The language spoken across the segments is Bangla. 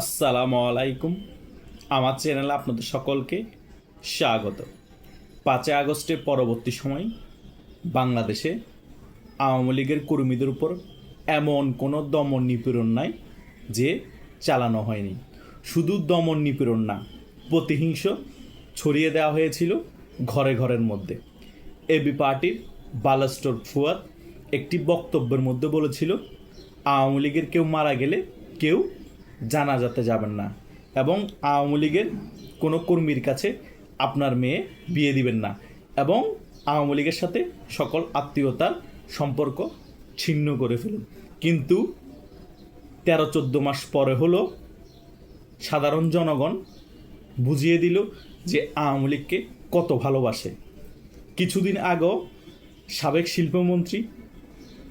আসসালামু আলাইকুম। আমার চ্যানেলে আপনাদের সকলকে স্বাগত। পাঁচই আগস্টের পরবর্তী সময় বাংলাদেশে আওয়ামী লীগের কর্মীদের উপর এমন কোনো দমন নিপীড়ন নাই যে চালানো হয়নি। শুধু দমন নিপীড়ন না, প্রতিহিংস ছড়িয়ে দেওয়া হয়েছিল ঘরে ঘরের মধ্যে। এবি পার্টির বালাস্টর ফুয়াদ একটি বক্তব্যের মধ্যে বলেছিল, আওয়ামী লীগের কেউ মারা গেলে কেউ জানাজাতে যাবেন না এবং আওয়ামী লীগের কোনো কর্মীর কাছে আপনার মেয়ে বিয়ে দিবেন না এবং আওয়ামী লীগের সাথে সকল আত্মীয়তার সম্পর্ক ছিন্ন করে ফেলুন। কিন্তু তেরো চোদ্দ মাস পরে হলো সাধারণ জনগণ বুঝিয়ে দিল যে আওয়ামী লীগকে কত ভালোবাসে। কিছুদিন আগেও সাবেক শিল্পমন্ত্রী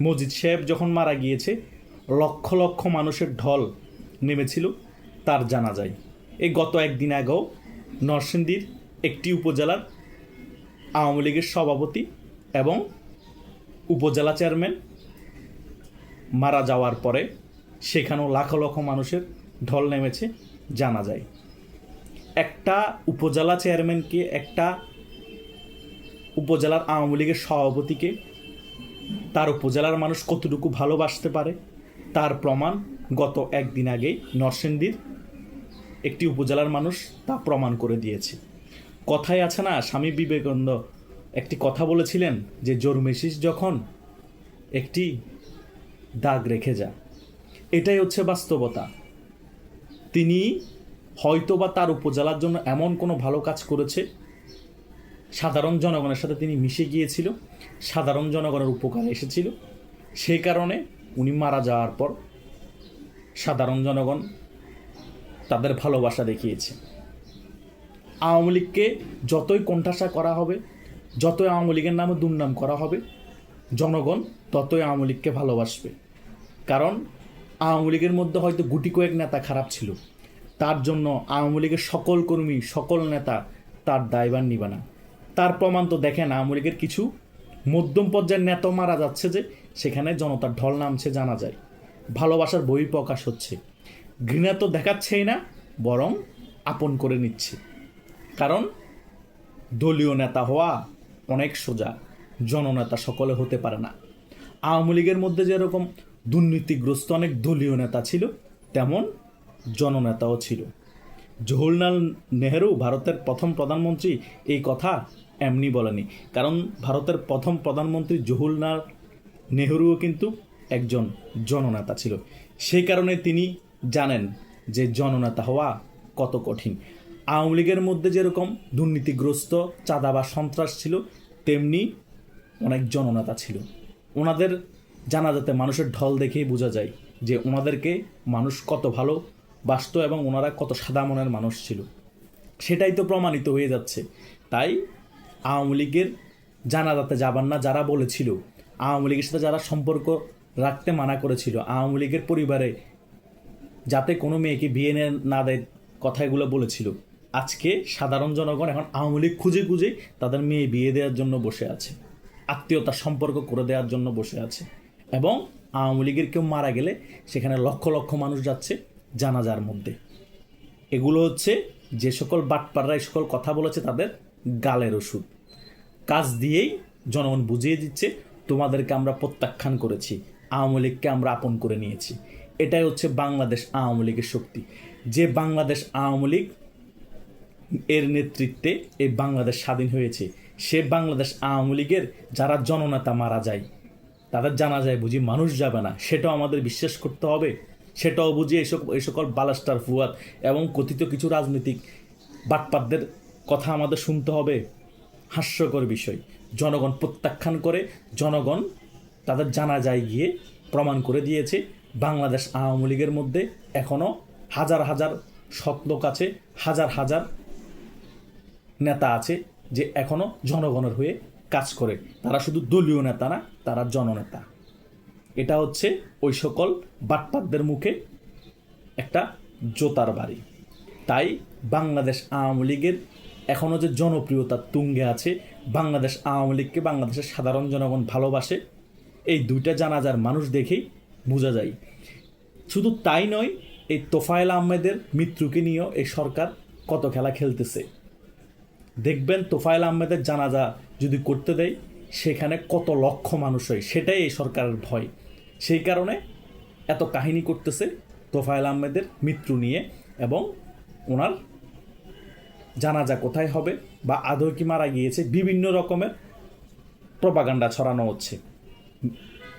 মজিদ সাহেব যখন মারা গিয়েছে, লক্ষ লক্ষ মানুষের ঢল নেমেছিল তার জানা যায় এই গত একদিন আগেও নরসিংদীর একটি উপজেলার আওয়ামী লীগের সভাপতি এবং উপজেলা চেয়ারম্যান মারা যাওয়ার পরে সেখানেও লাখ লক্ষ মানুষের ঢল নেমেছে জানা যায় একটা উপজেলা চেয়ারম্যানকে, একটা উপজেলার আওয়ামী লীগের সভাপতিকে তার উপজেলার মানুষ কতটুকু ভালোবাসতে পারে, তার প্রমাণ গত একদিন আগেই নরসিংদীর একটি উপজেলার মানুষ তা প্রমাণ করে দিয়েছে। কথায় আছে না, স্বামী বিবেকানন্দ একটি কথা বলেছিলেন যে জন্মেছিস যখন একটি দাগ রেখে যা এটাই হচ্ছে বাস্তবতা। তিনি হয়তো বা তার উপজেলার জন্য এমন কোনো ভালো কাজ করেছে। সাধারণ জনগণের সাথে তিনি মিশে গিয়েছিল, সাধারণ জনগণের উপকারে এসেছিল। সেই কারণে উনি মারা যাওয়ার পর সাধারণ জনগণ তাদের ভালোবাসা দেখিয়েছে। আওয়ামী লীগকে যতই কোণঠাসা করা হবে, যতই আওয়ামী লীগের নামে দুর্নাম করা হবে, জনগণ ততই আওয়ামী লীগকে ভালোবাসবে। কারণ আওয়ামী লীগের মধ্যে হয়তো গুটি কয়েক নেতা খারাপ ছিল। তার জন্য আওয়ামী লীগের সকল কর্মী, সকল নেতা তার দায়ভার নিবে না। তার প্রমাণ তো দেখেন, আওয়ামী লীগের কিছু মধ্যম পর্যায়ের নেতা মারা যাচ্ছে যে, সেখানে জনতার ঢল নামছে জানা যায়। ভালোবাসার বই প্রকাশ হচ্ছে। ঘৃণা তো দেখাচ্ছেই না, বরং আপন করে নিচ্ছে। কারণ দলীয় নেতা হওয়া অনেক সোজা, জননেতা সকলে হতে পারে না। আওয়ামী লীগের মধ্যে যেরকম দুর্নীতিগ্রস্ত অনেক দলীয় নেতা ছিল, তেমন জননেতাও ছিল। জওহরলাল নেহেরু ভারতের প্রথম প্রধানমন্ত্রী এই কথা এমনি বলেনি। কারণ ভারতের প্রথম প্রধানমন্ত্রী জওহরলাল নেহরুও কিন্তু একজন জননেতা ছিল। সেই কারণে তিনি জানেন যে জননেতা হওয়া কত কঠিন। আওয়ামী লীগের মধ্যে যেরকম দুর্নীতিগ্রস্ত চাঁদা বা সন্ত্রাস ছিল, তেমনি অনেক জননেতা ছিল। ওনাদের জানাজাতে মানুষের ঢল দেখেই বোঝা যায় যে ওনাদেরকে মানুষ কত ভালো বাসত এবং ওনারা কত সাদা মনের মানুষ ছিল। সেটাই তো প্রমাণিত হয়ে যাচ্ছে। তাই আওয়ামী লীগের জানাজাতে যাবার না, যারা বলেছিল, আওয়ামী লীগের সাথে যারা সম্পর্ক রাখতে মানা করেছিল আওয়ামী লীগের পরিবারে, যাতে কোনো মেয়েকে বিয়ে নে- না দেয় কথাগুলো বলেছিল। আজকে সাধারণ জনগণ এখন আওয়ামী লীগ খুঁজে খুঁজে তাদের মেয়ে বিয়ে দেওয়ার জন্য বসে আছে, আত্মীয়তার সম্পর্ক করে দেওয়ার জন্য বসে আছে এবং আওয়ামী লীগের কেউ মারা গেলে সেখানে লক্ষ লক্ষ মানুষ যাচ্ছে জানাজার মধ্যে। এগুলো হচ্ছে যে সকল বাটপাররা এই সকল কথা বলেছে তাদের গালের ওষুধ। কাজ দিয়েই জনগণ বুঝিয়ে দিচ্ছে, তোমাদেরকে আমরা প্রত্যাখ্যান করেছি। আওয়ামী লীগকে আমরা আপন করে নিয়েছি। এটাই হচ্ছে বাংলাদেশ আওয়ামী লীগের শক্তি। যে বাংলাদেশ আওয়ামী লীগ এর নেতৃত্বে এই বাংলাদেশ স্বাধীন হয়েছে, সে বাংলাদেশ আওয়ামী লীগের যারা জননেতা মারা যায়, তাদের জানা যায় বুঝি মানুষ যাবে না। সেটাও আমাদের বিশ্বাস করতে হবে। সেটাও বুঝি সকল এই সকল বালাস্টার, ফুয়াদ এবং কথিত কিছু রাজনৈতিক বাটপাতদের কথা আমাদের শুনতে হবে। হাস্যকর বিষয়। জনগণ প্রত্যাখ্যান করে, জনগণ তাদের জানা যায় গিয়ে প্রমাণ করে দিয়েছে, বাংলাদেশ আওয়ামী লীগের মধ্যে এখনও হাজার হাজার সৎ লোক আছে, হাজার হাজার নেতা আছে যে এখনও জনগণের হয়ে কাজ করে। তারা শুধু দলীয় নেতা না, তারা জননেতা। এটা হচ্ছে ওই সকল বাটপাতদের মুখে একটা জোতার বাড়ি। তাই বাংলাদেশ আওয়ামী লীগের এখনও যে জনপ্রিয়তা তুঙ্গে আছে, বাংলাদেশ আওয়ামী লীগকে বাংলাদেশের সাধারণ জনগণ ভালোবাসে এই দুইটা জানাজার মানুষ দেখেই বোঝা যায়। শুধু তাই নয়, এই তোফায়েল আহমেদের মৃত্যুকে নিয়েও এই সরকার কত খেলা খেলতেছে। দেখবেন তোফায়েল আহমেদের জানাজা যদি করতে দেয়, সেখানে কত লক্ষ মানুষ হয়, সেটাই এই সরকারের ভয়। সেই কারণে এত কাহিনী করতেছে তোফায়েল আহমেদের মৃত্যু নিয়ে এবং ওনার জানাজা কোথায় হবে বা আদৌ কি মারা গিয়েছে, বিভিন্ন রকমের প্রপাগান্ডা ছড়ানো হচ্ছে।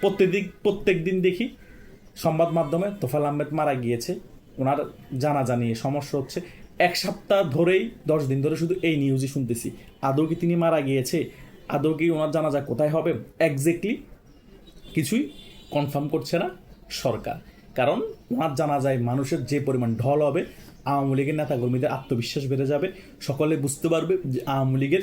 প্রত্যেকদিন প্রত্যেক দিন দেখি। সংবাদ মাধ্যমে তোফাল আহমেদ মারা গিয়েছে। ওনার জানাজা নিয়ে সমস্যা হচ্ছে। এক সপ্তাহ ধরেই, দশ দিন ধরে শুধু এই নিউজই শুনতেছি। আদৌ কি তিনি মারা গিয়েছে? আদৌ কি ওনার জানাজা কোথায় হবে? একজ্যাক্টলি কিছুই কনফার্ম করছে না সরকার। কারণ ওনার জানা যায় মানুষের যে পরিমাণ ঢল হবে, আওয়ামী লীগের নেতাকর্মীদের আত্মবিশ্বাস বেড়ে যাবে। সকলে বুঝতে পারবে যে আওয়ামী লীগের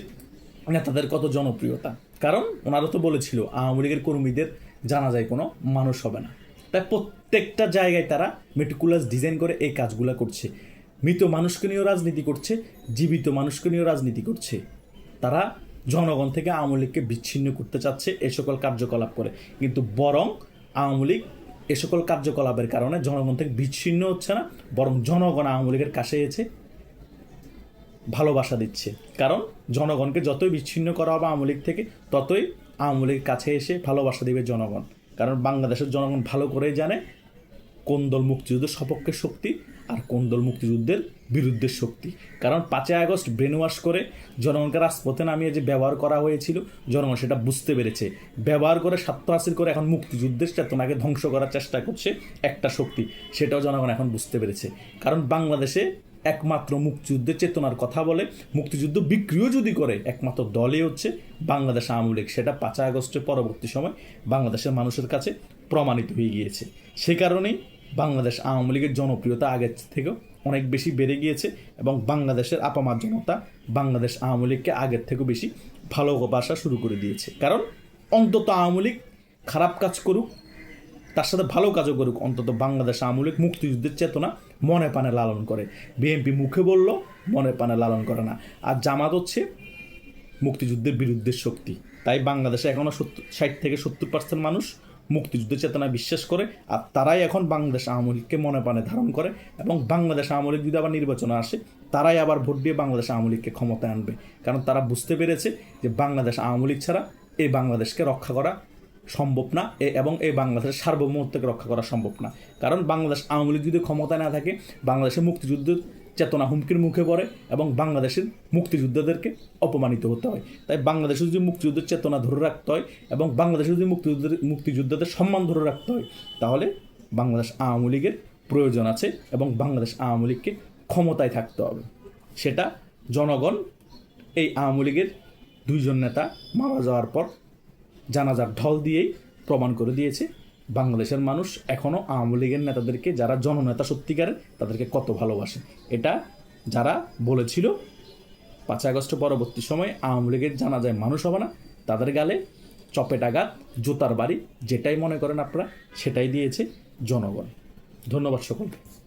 নেতাদের কত জনপ্রিয়তা। কারণ ওনারা তো বলেছিল, আওয়ামী লীগের কর্মীদের জানা যায় কোনো মানুষ হবে না। তাই প্রত্যেকটা জায়গায় তারা মেটিকুলাস ডিজাইন করে এই কাজগুলো করছে। মৃত মানুষকে নিয়েও রাজনীতি করছে, জীবিত মানুষকে নিয়েও রাজনীতি করছে। তারা জনগণ থেকে আওয়ামী লীগকে বিচ্ছিন্ন করতে চাচ্ছে, এ সকল কার্যকলাপ করে। কিন্তু বরং আওয়ামী লীগ এ সকল কার্যকলাপের কারণে জনগণ থেকে বিচ্ছিন্ন হচ্ছে না, বরং জনগণ আওয়ামী লীগের কাছে এসে ভালোবাসা দিচ্ছে। কারণ জনগণকে যতই বিচ্ছিন্ন করা হবে আওয়ামী লীগ থেকে, ততই আওয়ামী লীগের কাছে এসে ভালোবাসা দেবে জনগণ। কারণ বাংলাদেশের জনগণ ভালো করেই জানে কোন দল মুক্তিযুদ্ধের সপক্ষে শক্তি আর কোন দল মুক্তিযুদ্ধের বিরুদ্ধে শক্তি। কারণ পাঁচই আগস্ট ব্রেন ওয়াশ করে জনগণকে রাজপথে নামিয়ে যে ব্যবহার করা হয়েছিল, জনগণ সেটা বুঝতে পেরেছে। ব্যবহার করে স্বার্থ হাসিল করে এখন মুক্তিযুদ্ধের চেতনাকে ধ্বংস করার চেষ্টা করছে একটা শক্তি, সেটাও জনগণ এখন বুঝতে পেরেছে। কারণ বাংলাদেশে একমাত্র মুক্তিযুদ্ধের চেতনার কথা বলে। মুক্তিযুদ্ধ বিক্রিও যদি করে, একমাত্র দলই হচ্ছে বাংলাদেশ আওয়ামী লীগ। সেটা পাঁচই আগস্টের পরবর্তী সময় বাংলাদেশের মানুষের কাছে প্রমাণিত হয়ে গিয়েছে। সে কারণেই বাংলাদেশ আওয়ামী লীগের জনপ্রিয়তা আগের থেকেও অনেক বেশি বেড়ে গিয়েছে এবং বাংলাদেশের আপামার জনতা বাংলাদেশ আওয়ামী লীগকে আগের থেকেও বেশি ভালো ভালোবাসা শুরু করে দিয়েছে। কারণ অন্তত আওয়ামী লীগ খারাপ কাজ করুক তার সাথে ভালো কাজও করুক। অন্তত বাংলাদেশ আওয়ামী লীগ মুক্তিযুদ্ধের চেতনা মনে পানে লালন করে। বিএনপি মুখে বলল, মনে পানে লালন করে না। আর জামাত হচ্ছে মুক্তিযুদ্ধের বিরুদ্ধে শক্তি। তাই বাংলাদেশে এখনও সত্তর, ষাট থেকে সত্তর পার্সেন্ট মানুষ মুক্তিযুদ্ধের চেতনা বিশ্বাস করে, আর তারাই এখন বাংলাদেশ আওয়ামী লীগকে মনে প্রাণে ধারণ করে এবং বাংলাদেশ আওয়ামী লীগ যদি আবার নির্বাচনে আসে, তারাই আবার ভোট দিয়ে বাংলাদেশ আওয়ামী লীগকে ক্ষমতায় আনবে। কারণ তারা বুঝতে পেরেছে যে বাংলাদেশ আওয়ামী লীগ ছাড়া এই বাংলাদেশকে রক্ষা করা সম্ভব না এবং এই বাংলাদেশের সার্বভৌমত্বকে রক্ষা করা সম্ভব না। কারণ বাংলাদেশ আওয়ামী লীগ যদি ক্ষমতায় না থাকে, বাংলাদেশের মুক্তিযুদ্ধের চেতনা হুমকির মুখে পড়ে এবং বাংলাদেশের মুক্তিযোদ্ধাদেরকে অপমানিত হতে হয়। তাই বাংলাদেশে যদি মুক্তিযুদ্ধের চেতনা ধরে রাখতে হয় এবং বাংলাদেশে যদি মুক্তিযুদ্ধের, মুক্তিযোদ্ধাদের সম্মান ধরে রাখতে হয়, তাহলে বাংলাদেশ আওয়ামী লীগের প্রয়োজন আছে এবং বাংলাদেশ আওয়ামী লীগকে ক্ষমতায় থাকতে হবে। সেটা জনগণ, এই আওয়ামী লীগের দুইজন নেতা মারা যাওয়ার পর জানাজার ঢল দিয়েই প্রমাণ করে দিয়েছে বাংলাদেশের মানুষ এখনও আওয়ামী লীগের নেতাদেরকে, যারা জননেতা সত্যিকারের, তাদেরকে কত ভালোবাসে। এটা যারা বলেছিল পাঁচ আগস্ট পরবর্তী সময় আওয়ামী লীগের জানা যায় মানুষ হবে না, তাদের গালে চপেটাঘাত জুতার বাড়ি, যেটাই মনে করেন আপনারা, সেটাই দিয়েছে জনগণ। ধন্যবাদ সকলকে।